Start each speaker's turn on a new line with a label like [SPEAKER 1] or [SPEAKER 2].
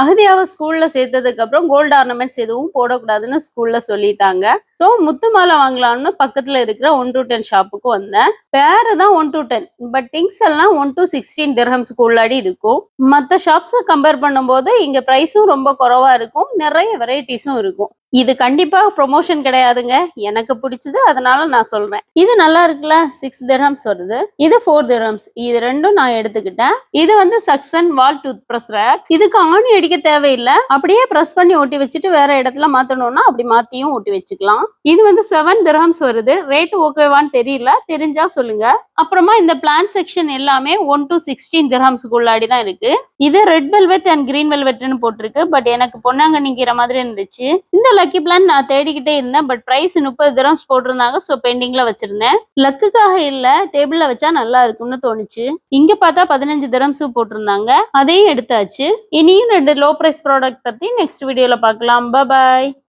[SPEAKER 1] அகதியாவை ஸ்கூல்ல சேர்த்ததுக்கு அப்புறம் கோல்டு ஆர்னமெண்ட்ஸ் எதுவும் போடக்கூடாதுன்னு ஸ்கூல்ல சொல்லிட்டாங்க. ஸோ முத்து மாலை வாங்கலாம்னு பக்கத்துல இருக்கிற ஒன் டு டென் ஷாப்புக்கு வந்தேன். பேரு தான் one to ten but things எல்லாம் ஒன் டு சிக்ஸ்டீன் திரஹம்ஸ்க்கு உள்ளாடி இருக்கும். மற்ற ஷாப்ஸை கம்பேர் பண்ணும்போது இங்க ப்ரைஸும் ரொம்ப குறைவா இருக்கும். நிறைய வெரைட்டிஸும் இருக்கும். இது கண்டிப்பா ப்ரொமோஷன் கிடையாதுங்க. எனக்கு பிடிச்சது அதனால நான் சொல்றேன். இது நல்லா இருக்குல்ல? சிக்ஸ் திரம்ஸ் வருது. இது ஃபோர் திரம்ஸ் இது ரெண்டும் நான் எடுத்துக்கிட்டேன். இது வந்து suction wall toothbrush rack இதுக்கு ஆணி அடிக்க தேவையில்லை. அப்படியே பிரஸ் பண்ணி ஒட்டி வச்சுட்டு வேற இடத்துல மாத்தணும்னா அப்படி மாத்தியும் ஒட்டி வச்சுக்கலாம். இது வந்து செவன் திரம்ஸ் வருது. ரேட் ஓகேவான்னு தெரியல. தெரிஞ்சா சொல்லுங்க. அப்புறமா இந்த பிளான் செக்ஷன் எல்லாமே ஒன் டு சிக்ஸ்டீன் திரஹம்ஸ்க்குள்ளாடி தான் இருக்கு. இது ரெட் வெல்வெட் அண்ட் கிரீன் வெல்வெட்னு போட்டிருக்கு. பட் எனக்கு பொன்னாங்கண்ணிக்கிற மாதிரி இருந்துச்சு. இந்த லக்கி பிளான் நான் தேடிக்கிட்டே இருந்தேன் பட் பிரைஸ் முப்பது திரம்ஸ் போட்டிருந்தாங்க ஸோ பெண்டிங்ல வச்சிருந்தேன். லக்குக்காக இல்ல டேபிள்ல வச்சா நல்லா இருக்கும்னு தோணுச்சு. இங்க பார்த்தா பதினஞ்சு திரம்ஸ் போட்டிருந்தாங்க அதையும் எடுத்தாச்சு. இனியும் ரெண்டு லோ பிரைஸ் ப்ராடக்ட் பத்தி நெக்ஸ்ட் வீடியோல பார்க்கலாம். பாய்